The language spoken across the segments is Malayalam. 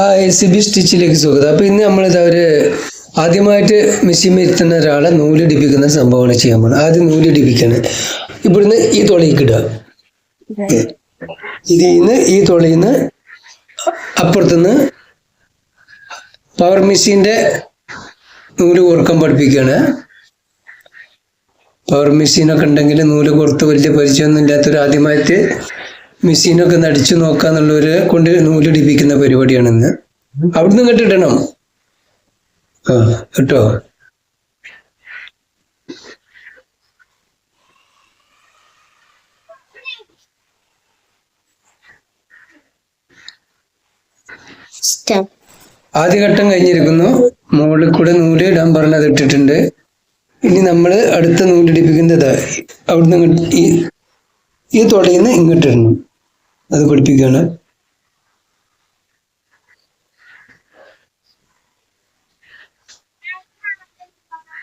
ആ എ സി ബി സ്റ്റിച്ചിലേക്ക് സ്വാഗതം. അപ്പൊ ഇന്ന് നമ്മളിത് ഒരു ആദ്യമായിട്ട് മെഷീൻ വരുത്തുന്ന ഒരാളെ നൂൽ നൂലിടിപ്പിക്കുന്ന സംഭവമാണ് ചെയ്യാൻ പോകുന്നത്. ആദ്യം നൂൽ ഇടിപ്പിക്കാണ് ഇവിടുന്ന് ഈ തുളയിക്ക് ഇടുക. ഇതിൽ നിന്ന് ഈ തുളയിൽ നിന്ന് അപ്പുറത്തുനിന്ന് പവർ മെഷീന്റെ നൂൽ കോർക്കാൻ പഠിപ്പിക്കുകയാണ്. പവർ മെഷീനൊക്കെ ഉണ്ടെങ്കിൽ നൂൽ കോർത്ത് വലിയ പരിചയമൊന്നും ഇല്ലാത്തൊരു ആദ്യമായിട്ട് മെഷീനൊക്കെ ഒന്ന് അടിച്ചു നോക്കാന്നുള്ളവരെ കൊണ്ട് നൂലിടിപ്പിക്കുന്ന പരിപാടിയാണ് ഇന്ന് അവിടുന്ന് കെട്ടിടണം ആ കേട്ടോ ആദ്യ ആദ്യഘട്ടം കഴിഞ്ഞിരിക്കുന്നു. മുകളിൽ കൂടെ നൂൽ ഇടാൻ പറഞ്ഞത് ഇട്ടിട്ടുണ്ട്. ഇനി നമ്മൾ അടുത്ത നൂലിടിപ്പിക്കുന്നത് അവിടുന്ന് ഈ ഈ തുടയിൽ നിന്ന് ഇങ്ങോട്ട് ഇടണം. അത് പഠിപ്പിക്കുകയാണ്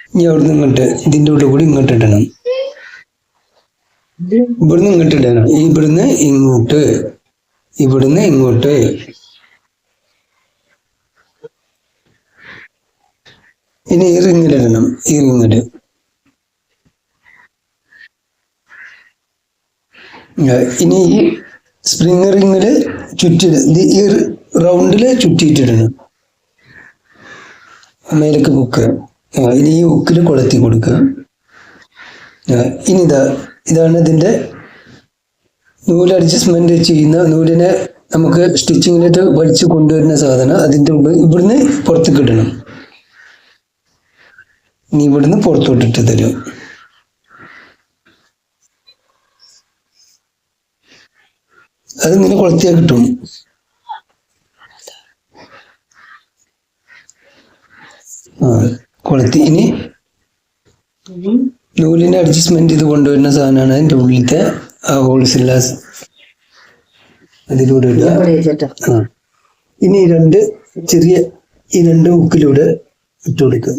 ഇനി അവിടുന്ന് ഇങ്ങോട്ട് ഇതിന്റെ ഉള്ളിൽ കൂടി ഇങ്ങോട്ട് ഇടണം. ഇവിടുന്ന് ഇങ്ങോട്ട് ഇടണം. ഇവിടുന്ന് ഇങ്ങോട്ട് ഇവിടുന്ന് ഇങ്ങോട്ട്. ഇനി ഈ ഇടണം. ഈ ഇനി സ്പ്രിങ് റിങ്ങിൽ ചുറ്റി ഇത് ഈ റൗണ്ടിൽ ചുറ്റിയിട്ടിടണം മേലേക്ക് ബുക്ക് ഇനി ഈ ഉക്കിൽ കൊളുത്തി കൊടുക്കുക. ഇനി ഇതാ ഇതാണ് ഇതിന്റെ നൂൽ അഡ്ജസ്റ്റ്മെന്റ് ചെയ്യുന്ന നൂലിനെ നമുക്ക് സ്റ്റിച്ചിങ്ങിലേക്ക് വലിച്ചു കൊണ്ടുവരുന്ന സാധനം. അതിന്റെ ഉള്ളിൽ ഇവിടുന്ന് പുറത്തേക്ക് ഇടണം. ഇനി ഇവിടുന്ന് പുറത്തോട്ടിട്ട് തരും. അത് ഇങ്ങനെ കൊളുത്തിയാ കിട്ടും. ആ കൊളുത്തി. ഇനി നൂലിന്റെ അഡ്ജസ്റ്റ്മെന്റ് ഇത് കൊണ്ടുവരുന്ന സാധനമാണ് അതിന്റെ ഉള്ളിലത്തെ ആ ഹോൾസ് ഇല്ല അതിലൂടെ ഇടുക. ആ. ഇനി രണ്ട് ചെറിയ ഈ രണ്ട് ഹുക്കിലൂടെ ഇട്ട് കൊടുക്കുക.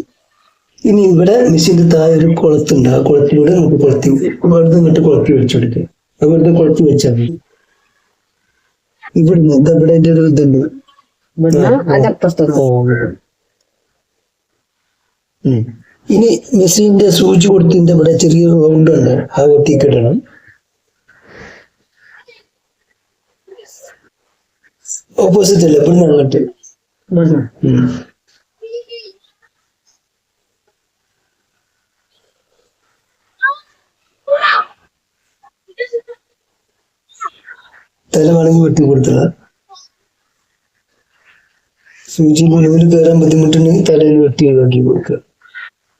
ഇനി ഇവിടെ മെഷീന്റെ താഴെ ഒരു കുളത്തുണ്ട്. ആ കുളത്തിലൂടെ നമുക്ക് കുളത്തി വെറുതെ ഇങ്ങോട്ട് കുളത്തി വെച്ചെടുക്കുക കൊടുക്കുക. വെറുതെ കുളത്തി വെച്ചാൽ മതി. ഇവിടുന്ന് ഇതാ ഇവിടെ അതിന്റെ ഒരു ഇതുണ്ട്. അതപ്പുറത്ത് ഇനി മെസ്സിന്റെ സൂചി കൊടുത്തിന്റെ ഇവിടെ ചെറിയ റൗണ്ട് ഉണ്ട്. ആ ഒട്ടിക്ക് ഇടണം ഓപ്പോസിറ്റ് അല്ലേ ഇവിടുന്ന് അങ്ങോട്ട് വേണമെങ്കിൽ വെട്ടി കൊടുത്തത്. സൂചി നൂൽ കയറാൻ ബുദ്ധിമുട്ടുണ്ടെങ്കിൽ തലയിൽ വെട്ടി ഒഴിവാക്കി കൊടുക്കുക.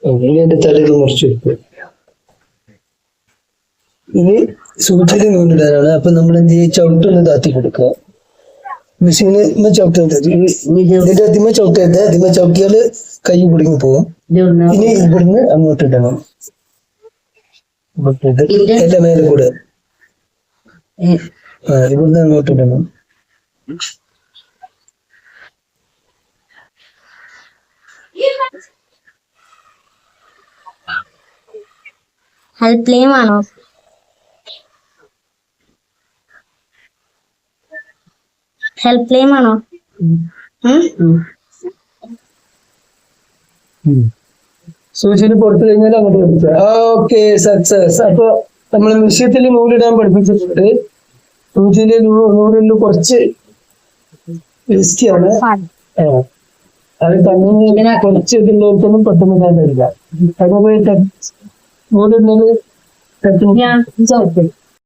അങ്ങനെ എന്റെ തലയിൽ മുറിച്ച് വെക്കുക. ഇനി സൂചിയിൽ നൂലിടാനാണ് അപ്പൊ നമ്മൾ എന്ത് ചെയ്യും? ചവിട്ടൊന്ന് താത്തി കൊടുക്കുക. മെഷീന് ചവിട്ടരുത് ഇതിന്റെ അതിമ ചവിട്ടരുത് അതിമ ചവിട്ടിയാൽ കൈ കുടുങ്ങി പോകും ഇനി ഇവിടുന്ന് അങ്ങോട്ട് ഇടണം. എന്റെ മേലെ കൂടെ. ഇവിടുന്ന് അങ്ങോട്ട് ഇടണം. ഹെൽപ്പ് ലൈം ആണോ ഹെൽപ്പ് ലൈം ആണോ? സൂചിന് പുറത്തു കഴിഞ്ഞാൽ അങ്ങോട്ട് ഓക്കെ സക്സസ് അപ്പൊ നമ്മൾ വിഷയത്തിൽ നൂലിടാൻ പഠിപ്പിച്ചിട്ടുണ്ട്. സൂചിയിലെ നൂലിൽ കുറച്ച് റിസ്കിയാണ്. അത് കണ്ണിന് കുറച്ച് ഇതുള്ളവർക്കൊന്നും പെട്ടെന്ന് ഇടാൻ കഴിയില്ല. അതുപോലെ നൂലിടുന്നത്